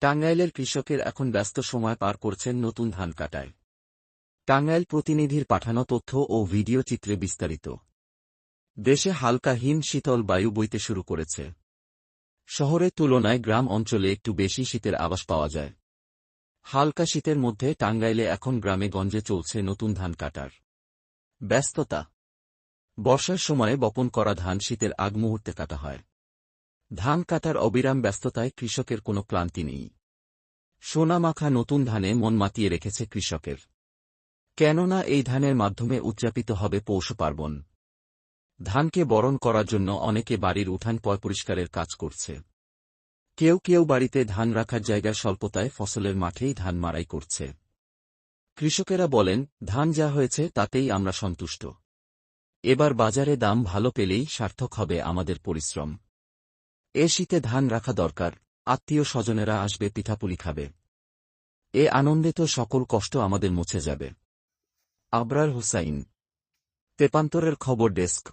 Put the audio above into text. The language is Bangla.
টাঙ্গাইলের কৃষকের এখন ব্যস্ত সময় পার করছেন নতুন ধান কাটায়। টাঙ্গাইল প্রতিনিধির পাঠানো তথ্য ও ভিডিও চিত্রে বিস্তারিত। দেশে হালকা হিম শীতল বায়ু বইতে শুরু করেছে। শহরের তুলনায় গ্রাম অঞ্চলে একটু বেশি শীতের আবাস পাওয়া যায়। হালকা শীতের মধ্যে টাঙ্গাইলে এখন গ্রামে গঞ্জে চলছে নতুন ধান কাটার। ব্যস্ততা। বর্ষার সময়ে বপন করা ধান শীতের আগ মুহূর্তে কাটা হয়। ধান কাটার অবিরাম ব্যস্ততায় কৃষকের কোনো ক্লান্তি নেই। সোনামাখা নতুন ধানে মন মাতিয়ে রেখেছে কৃষকের। কেননা এই ধানের মাধ্যমে উদযাপিত হবে পৌষ পার্বণ ধানকে বরণ করার জন্য অনেকে বাড়ির উঠান পয় পরিষ্কারের কাজ করছে। কেউ কেউ বাড়িতে ধান রাখার জায়গা স্বল্পতায় ফসলের মাঠেই ধান মারাই করছে। কৃষকেরা বলেন, ধান যা হয়েছে তাতেই আমরা সন্তুষ্ট। এবার বাজারে দাম ভালো পেলেই সার্থক হবে আমাদের পরিশ্রম। এ শীতে ধান রাখা দরকার, আত্মীয় স্বজনেরা আসবে পিঠাপুলি খাবে। এ আনন্দে তো সকল কষ্ট আমাদের মুছে যাবে। আবরার হুসাইন, তেপান্তরের খবর ডেস্ক।